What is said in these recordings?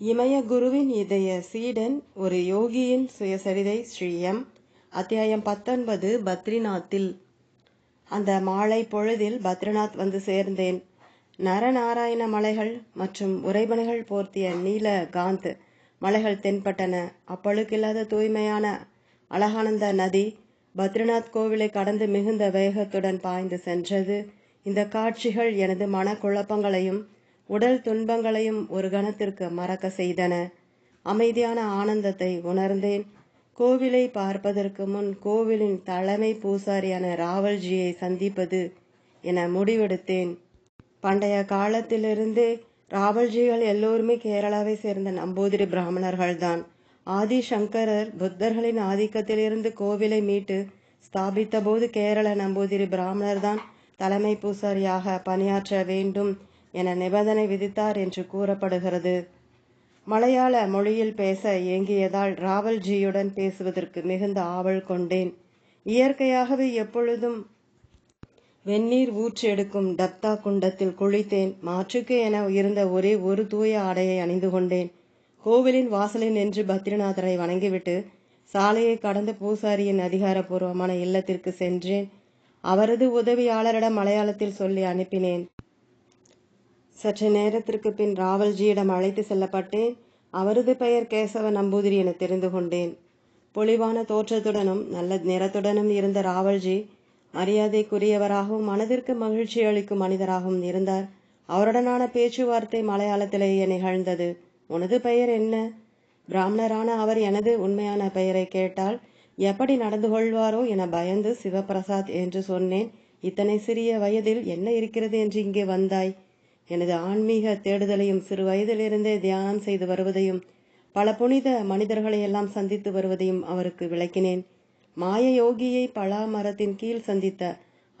இமய குருவின் இதய சீடன் ஒரு யோகியின் சுயசரிதை ஸ்ரீ எம் அத்தியாயம் பத்தொன்பது பத்ரிநாத்தில். அந்த மாலை பொழுதில் பத்ரிநாத் வந்து சேர்ந்தேன். நரநாராயண மலைகள் மற்றும் உறைபனைகள் போர்த்திய நீல காந்த் மலைகள் தென்பட்டன. அப்பழுக்கில்லாத தூய்மையான அழகானந்த நதி பத்ரிநாத் கோவிலை கடந்து மிகுந்த வேகத்துடன் பாய்ந்து சென்றது. இந்த காட்சிகள் எனது மனக்குழப்பங்களையும் உடல் துன்பங்களையும் ஒரு கணத்திற்கு மறக்க செய்தன. அமைதியான ஆனந்தத்தை உணர்ந்தேன். கோவிலை பார்ப்பதற்கு முன் கோவிலின் தலைமை பூசாரியான ராவல்ஜியை சந்திப்பது என முடிவெடுத்தேன். பண்டைய காலத்திலிருந்தே ராவல்ஜிகள் எல்லோருமே கேரளாவை சேர்ந்த நம்பூதிரி பிராமணர்கள்தான். ஆதி சங்கரர் புத்தர்களின் ஆதிக்கத்திலிருந்து கோவிலை மீட்டு ஸ்தாபித்த போது கேரள நம்பூதிரி பிராமணர் தான் தலைமை பூசாரியாக பணியாற்ற வேண்டும் என நிபந்தனை விதித்தார் என்று கூறப்படுகிறது. மலையாள மொழியில் பேச இயங்கியதால் ராவல்ஜியுடன் பேசுவதற்கு மிகுந்த ஆவல் கொண்டேன். இயற்கையாகவே எப்பொழுதும் வெந்நீர் ஊற்று எடுக்கும் டப்தா குண்டத்தில் குளித்தேன். மாற்றுக்கு என இருந்த ஒரே ஒரு தூய ஆடையை அணிந்து கொண்டேன். கோவிலின் வாசலில் நின்று பத்ரிநாதரை வணங்கிவிட்டு சாலையை கடந்து பூசாரியின் அதிகாரப்பூர்வமான இல்லத்திற்கு சென்றேன். அவரது உதவியாளரிடம் மலையாளத்தில் சொல்லி அனுப்பினேன். சற்று நேரத்திற்கு பின் ராவல்ஜியிடம் அழைத்து செல்லப்பட்டேன். அவரது பெயர் கேசவ நம்பூதிரி என தெரிந்து கொண்டேன். பொலிவான தோற்றத்துடனும் நல்ல நிறத்துடனும் இருந்த ராவல்ஜி மரியாதைக்குரியவராகவும் மனதிற்கு மகிழ்ச்சி அளிக்கும் மனிதராகவும் இருந்தார். அவருடனான பேச்சுவார்த்தை மலையாளத்திலேயே நிகழ்ந்தது உனது பெயர் என்ன? பிராமணரான அவர் எனது உண்மையான பெயரை கேட்டால் எப்படி நடந்து கொள்வாரோ என பயந்து சிவபிரசாத் என்று சொன்னேன். இத்தனை சிறிய வயதில் என்ன இருக்கிறது என்று இங்கே வந்தாய்? எனது ஆன்மீக தேடுதலையும் சிறு வயதிலிருந்தே தியானம் செய்து வருவதையும் பல புனித மனிதர்களை எல்லாம் சந்தித்து வருவதையும் அவருக்கு விளக்கினேன். மாய யோகியை பலா மரத்தின் கீழ் சந்தித்த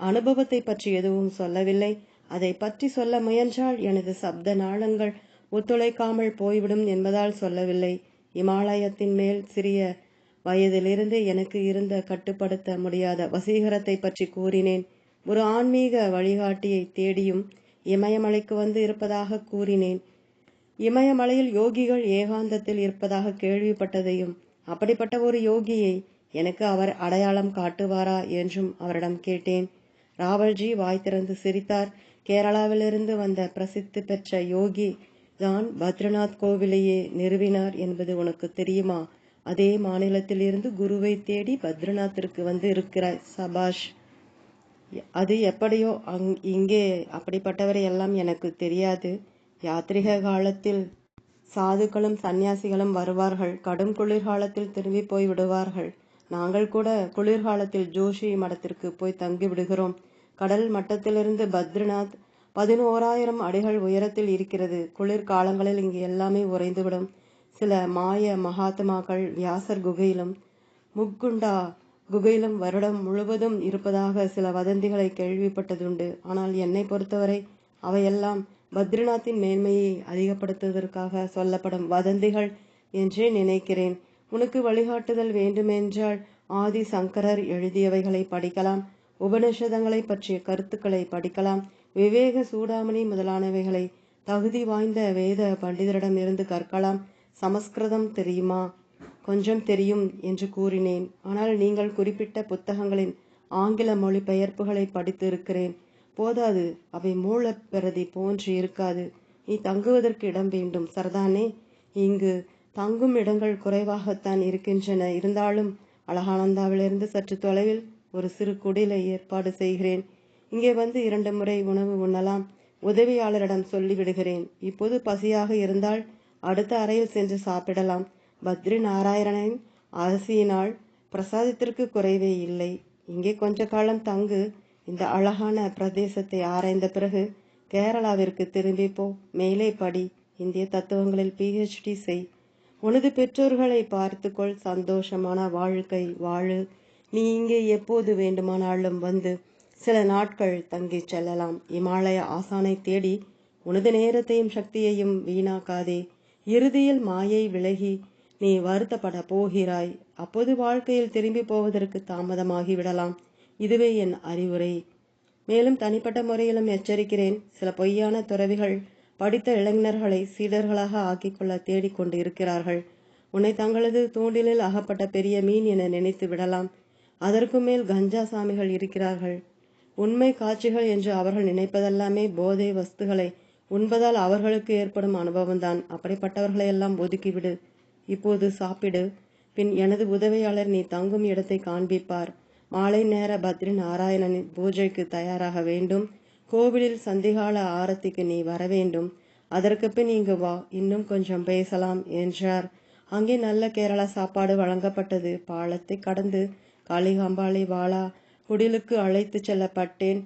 அனுபவத்தை பற்றி எதுவும் சொல்லவில்லை. அதை பற்றி சொல்ல முயன்றால் எனது சப்த நாளங்கள் ஒத்துழைக்காமல் போய்விடும் என்பதால் சொல்லவில்லை. இமாலயத்தின் மேல் சிறிய வயதிலிருந்து எனக்கு இருந்த கட்டுப்படுத்த முடியாத வசீகரத்தை பற்றி கூறினேன். ஒரு ஆன்மீக வழிகாட்டியை தேடியும் இமயமலைக்கு வந்து இருப்பதாக கூறினேன். இமயமலையில் யோகிகள் ஏகாந்தத்தில் இருப்பதாக கேள்விப்பட்டதையும் அப்படிப்பட்ட ஒரு யோகியை எனக்கு அவர் அடையாளம் காட்டுவாரா என்றும் அவரிடம் கேட்டேன். ராவல்ஜி வாய் திறந்து சிரித்தார். கேரளாவிலிருந்து வந்த பிரசித்தி பெற்ற யோகி தான் பத்ரிநாத் கோவிலையே நிறுவினார் என்பது உனக்கு தெரியுமா? அதே மாநிலத்தில் இருந்து குருவை தேடி பத்ரிநாத்திற்கு வந்து இருக்கிறாய் சபாஷ். அது எப்படியோ அங் இங்கே அப்படிப்பட்டவரை எல்லாம் எனக்கு தெரியாது. யாத்திரிக காலத்தில் சாதுக்களும் சந்நியாசிகளும் வருவார்கள். கடும் குளிர்காலத்தில் திரும்பி போய் விடுவார்கள். நாங்கள் கூட குளிர்காலத்தில் ஜோஷி மடத்திற்கு போய் தங்கி விடுகிறோம். கடல் மட்டத்திலிருந்து பத்ரிநாத் பதினோராயிரம் அடிகள் உயரத்தில் இருக்கிறது. குளிர் காலங்களில் இங்கு எல்லாமே உறைந்துவிடும். சில மாய மகாத்மாக்கள் வியாசர் குகையிலும் முக்குண்டா குகையிலும் வருடம் முழுவதும் இருப்பதாக சில வதந்திகளை கேள்விப்பட்டதுண்டு. ஆனால் என்னை பொறுத்தவரை அவையெல்லாம் பத்ரிநாத்தின் மேன்மையை அதிகப்படுத்துவதற்காக சொல்லப்படும் வதந்திகள் என்றே நினைக்கிறேன். உனக்கு வழிகாட்டுதல் வேண்டுமென்றால் ஆதி சங்கரர் எழுதியவைகளை படிக்கலாம். உபனிஷதங்களை பற்றிய கருத்துக்களை படிக்கலாம். விவேக சூடாமணி முதலானவைகளை தகுதி வாய்ந்த வேத பண்டிதரிடம் இருந்து கற்கலாம். சமஸ்கிருதம் தெரியுமா? கொஞ்சம் தெரியும் என்று கூறினேன். ஆனால் நீங்கள் குறிப்பிட்ட புத்தகங்களின் ஆங்கில மொழிபெயர்ப்புகளை படித்து இருக்கிறேன் போதாது அவை மூலப்பிரதி போன்று இருக்காது. நீ தங்குவதற்கு இடம் வேண்டும் சரதானே. இங்கு தங்கும் இடங்கள் குறைவாகத்தான் இருக்கின்றன. இருந்தாலும் அழகானந்தாவிலிருந்து சற்று தொலைவில் ஒரு சிறு குடிலை ஏற்பாடு செய்கிறேன். இங்கே வந்து இரண்டு முறை உணவு உண்ணலாம். உதவியாளரிடம் சொல்லிவிடுகிறேன். இப்போது பசியாக இருந்தால் அடுத்த அறையில் சென்று சாப்பிடலாம். பத்ரி நாராயணனின் அரசியினால் பிரசாதத்திற்கு குறைவே இல்லை. இங்கே கொஞ்ச காலம் தங்கு. இந்த அழகான பிரதேசத்தை ஆராய்ந்த பிறகு கேரளாவிற்கு திரும்பி போ. மேலே படி. இந்திய தத்துவங்களில் பிஹெச்டி செய். உனது பெற்றோர்களை பார்த்துக்கொள். சந்தோஷமான வாழ்க்கை வாழு. நீ இங்கே எப்போது வேண்டுமானாலும் வந்து சில நாட்கள் தங்கி செல்லலாம். இமாலய ஆசானை தேடி உனது நேரத்தையும் சக்தியையும் வீணாக்காதே. இறுதியில் மாயை விலகி நீ வருத்தப்பட போகிறாய். அப்போது வாழ்க்கையில் திரும்பி போவதற்கு தாமதமாகி விடலாம். இதுவே என் அறிவுரை. மேலும் தனிப்பட்ட முறையிலும் எச்சரிக்கிறேன். சில பொய்யான துறவிகள் படித்த இளைஞர்களை சீடர்களாக ஆக்கிக்கொள்ள தேடிக்கொண்டு இருக்கிறார்கள் உன்னை தங்களது தூண்டிலில் அகப்பட்ட பெரிய மீன் என நினைத்து விடலாம். அதற்கு மேல் கஞ்சா சாமிகள் இருக்கிறார்கள். உண்மை காட்சிகள் என்று அவர்கள் நினைப்பதெல்லாமே போதை வஸ்துகளை உண்பதால் அவர்களுக்கு ஏற்படும் அனுபவம்தான். அப்படிப்பட்டவர்களை எல்லாம் ஒதுக்கிவிடு. இப்போது சாப்பிடு. பின் எனது உதவியாளர் நீ தங்கும் இடத்தை காண்பிப்பார். மாலை நேர பத்ரி நாராயணனின் பூஜைக்கு தயாராக வேண்டும். கோவிலில் சந்திகால ஆரத்திக்கு நீ வர வேண்டும். அதற்கு பின் இங்கு வா இன்னும் கொஞ்சம் பேசலாம் என்றார். அங்கே நல்ல கேரளா சாப்பாடு வழங்கப்பட்டது. பாலத்தை கடந்து காளிகாம்பாளை வாளா குடிலுக்கு அழைத்து செல்லப்பட்டேன்.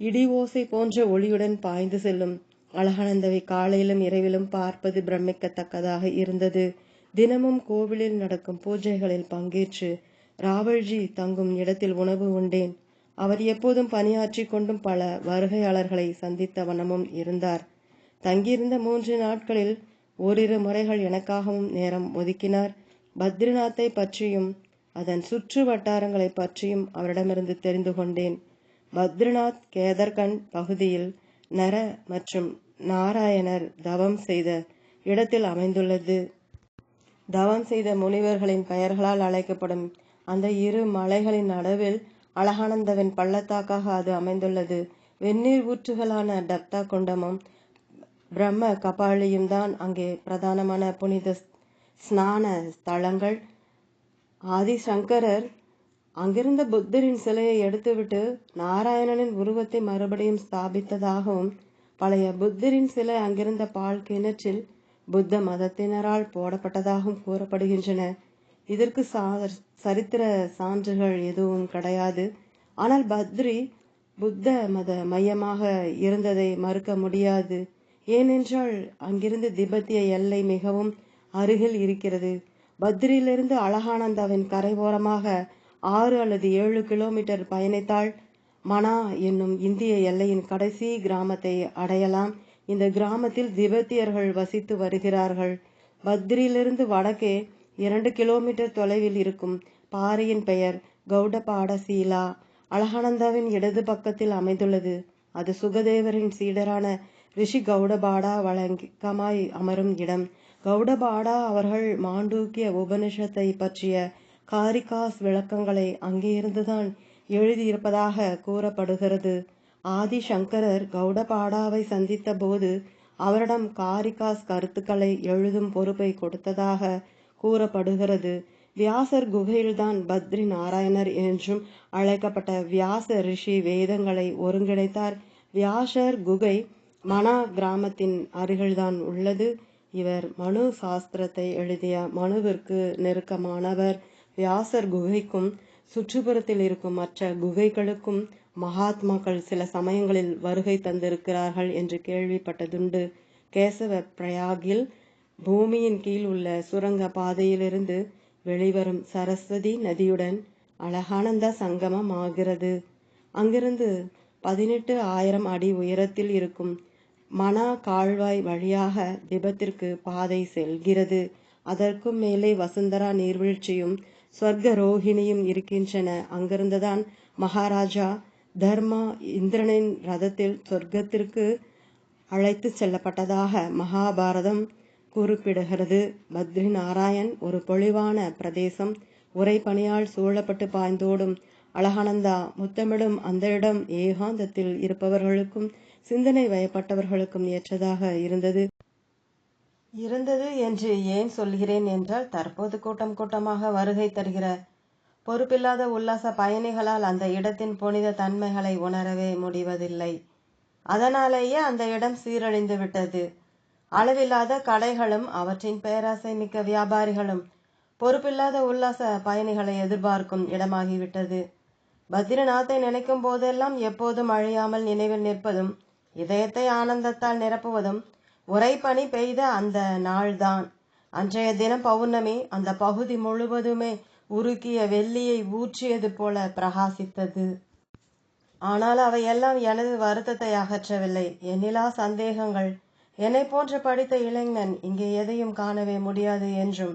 இடி ஓசை போன்ற ஒளியுடன் பாய்ந்து செல்லும். அழகானந்தவை காலையிலும் இரவிலும் பார்ப்பது பிரமிக்கத்தக்கதாக இருந்தது. தினமும் கோவிலில் நடக்கும் பூஜைகளில் பங்கேற்று ராவல்ஜி தங்கும் இடத்தில் உணவு உண்டேன். அவர் எப்போதும் பணியாற்றி கொண்டும் பல வருகையாளர்களை சந்தித்த வண்ணமும் இருந்தார். தங்கியிருந்த மூன்று நாட்களில் ஓரிரு முறைகள் எனக்காகவும் நேரம் ஒதுக்கினார். பத்ரிநாத்தை பற்றியும் அதன் சுற்று வட்டாரங்களை பற்றியும் அவரிடமிருந்து தெரிந்து கொண்டேன். பத்ரிநாத் கேதர்கண்ட் பகுதியில் நர மற்றும் நாராயணர் தவம் செய்த இடத்தில் அமைந்துள்ளது. தவம் செய்த முனிவர்களின் பெயர்களால் அழைக்கப்படும் அந்த இரு மலைகளின் நடுவில் அழகானந்தவின் பள்ளத்தாக்காக அது அமைந்துள்ளது. வெந்நீர் ஊற்றுகளான டப்தா குண்டமும் பிரம்ம கபாலியும் தான் அங்கே பிரதானமான புனித ஸ்நான ஸ்தலங்கள். ஆதிசங்கரர் அங்கிருந்த புத்தரின் சிலையை எடுத்துவிட்டு நாராயணனின் உருவத்தை மறுபடியும் ஸ்தாபித்ததாகவும் பழைய புத்தரின் சிலை அங்கிருந்த பால் கிணற்றில் புத்த மதத்தினரால் போடப்பட்டதாகவும் கூறப்படுகின்றன. இதற்கு சரித்திர சான்றுகள் எதுவும் கிடையாது. ஆனால் பத்ரி புத்த மத மையமாக இருந்ததை மறுக்க முடியாது. ஏனென்றால் அங்கிருந்து திபெத்திய எல்லை மிகவும் அருகில் இருக்கிறது. பத்ரியிலிருந்து அழகானந்தாவின் கரைவோரமாக ஆறு அல்லது ஏழு கிலோமீட்டர் பயணித்தால் மனா என்னும் இந்திய எல்லையின் கடைசி கிராமத்தை அடையலாம். இந்த கிராமத்தில் திபெத்தியர்கள் வசித்து வருகிறார்கள். பத்ரியிலிருந்து வடக்கே இரண்டு கிலோமீட்டர் தொலைவில் இருக்கும் பாறையின் பெயர் கௌடபாடசீலா. அழகானந்தாவின் இடது பக்கத்தில் அமைந்துள்ளது. அது சுகதேவரின் சீடரான ரிஷி கௌடபாடா வழங்கமாய் அமரும் இடம். கௌடபாடா அவர்கள் மாண்டூக்கிய உபனிஷத்தை பற்றிய காரிகாஸ் விளக்கங்களை அங்கிருந்துதான் எழுதியிருப்பதாக கூறப்படுகிறது. ஆதிசங்கரர் கௌடபாடாவை சந்தித்த போது அவரிடம் காரிகாஸ் கருத்துக்களை எழுதும் பொறுப்பை கொடுத்ததாக கூறப்படுகிறது. வியாசர் குகையில்தான் பத்ரி நாராயணர் என்றும் அழைக்கப்பட்ட வியாச ரிஷி வேதங்களை ஒருங்கிணைத்தார். வியாசர் குகை மனா கிராமத்தின் அருகில்தான் உள்ளது. இவர் மனு சாஸ்திரத்தை எழுதிய மனுவிற்கு நெருக்கமானவர். வியாசர் குகைக்கும் சுற்றுப்புறத்தில் இருக்கும் மற்ற குகைகளுக்கும் மகாத்மாக்கள் சில சமயங்களில் வருகை தந்திருக்கிறார்கள் என்று கேள்விப்பட்டதுண்டு. கேசவ பிரயாகில் பூமியின் கீழ் உள்ள சுரங்க பாதையிலிருந்து வெளிவரும் சரஸ்வதி நதியுடன் அழகானந்த சங்கமம் ஆகிறது. அங்கிருந்து பதினெட்டு ஆயிரம் அடி உயரத்தில் இருக்கும் மனா கால்வாய் வழியாக திபத்திற்கு பாதை செல்கிறது. அதற்கும் மேலே வசுந்தரா நீர்வீழ்ச்சியும் ஸ்வர்க ரோஹிணியும் இருக்கின்றன. அங்கிருந்துதான் மகாராஜா தர்மா இந்திரனின் ரதத்தில் சொர்க்கத்திற்கு அழைத்து செல்லப்பட்டதாக மகாபாரதம் குறிப்பிடுகிறது. பத்ரி நாராயண் ஒரு பொழிவான பிரதேசம். உரைபனியால் சூழப்பட்டு பாய்ந்தோடும் அழகானந்தா முத்தமிடும் அந்த இடம் ஏகாந்தத்தில் இருப்பவர்களுக்கும் சிந்தனை வயப்பட்டவர்களுக்கும் ஏற்றதாக இருந்தது. இருந்தது என்று ஏன் சொல்கிறேன் என்றால் தற்போது கூட்டம் கூட்டமாக வருகை தருகிற பொறுப்பில்லாத உல்லாச பயணிகளால் அந்த இடத்தின் புனித தன்மைகளை உணரவே முடிவதில்லை. அதனாலேயே அந்த இடம் சீரழிந்து விட்டது. அளவில்லாத கடைகளும் அவற்றின் பேராசை மிக்க வியாபாரிகளும் பொறுப்பில்லாத உல்லாச பயணிகளை எதிர்பார்க்கும் இடமாகிவிட்டது. பத்ரிநாத்தை நினைக்கும் போதெல்லாம் எப்போதும் அழியாமல் நினைவில் நிற்பதும் இதயத்தை ஆனந்தத்தால் நிரப்புவதும் உரைப்பணி பெய்த அந்த நாள்தான். அன்றைய தினம் பௌர்ணமி அந்த பகுதி முழுவதுமே உருக்கிய வெள்ளியை ஊற்றியது போல பிரகாசித்தது. ஆனால் அவையெல்லாம் எனது வருத்தத்தை அகற்றவில்லை. என்னிலா சந்தேகங்கள். என்னை போன்ற படித்த இளைஞன் இங்கே எதையும் காணவே முடியாது என்றும்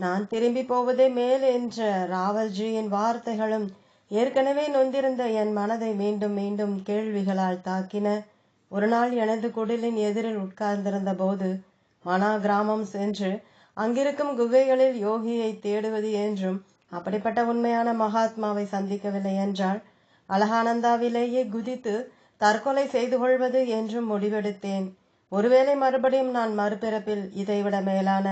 நான் திரும்பி போவதே மேல் என்ற ராவல்ஜியின் வார்த்தைகளும் ஏற்கனவே நொந்திருந்த என் மனதை மீண்டும் மீண்டும் கேள்விகளால் தாக்கின. ஒரு நாள் எனது குடிலின் எதிரில் உட்கார்ந்திருந்த போது மனா கிராமம் சென்று அங்கிருக்கும் குகைகளில் யோகியை தேடுவது என்றும் அப்படிப்பட்ட உண்மையான மகாத்மாவை சந்திக்கவில்லை என்றால் அலகானந்தாவிலேயே குதித்து தற்கொலை செய்து கொள்வது என்றும் முடிவெடுத்தேன். ஒருவேளை மறுபடியும் நான் மறுபிறப்பில் இதைவிட மேலான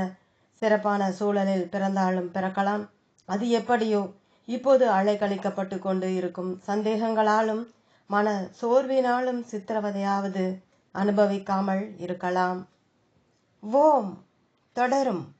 சிறப்பான சூழலில் பிறந்தாலும் பிறக்கலாம். அது எப்படியோ இப்போது அலைக்கழிக்கப்பட்டு கொண்டு இருக்கும் சந்தேகங்களாலும் மன சோர்வினாலும் சித்திரவதையாவது அனுபவிக்காமல் இருக்கலாம். ஓம். தொடரும்.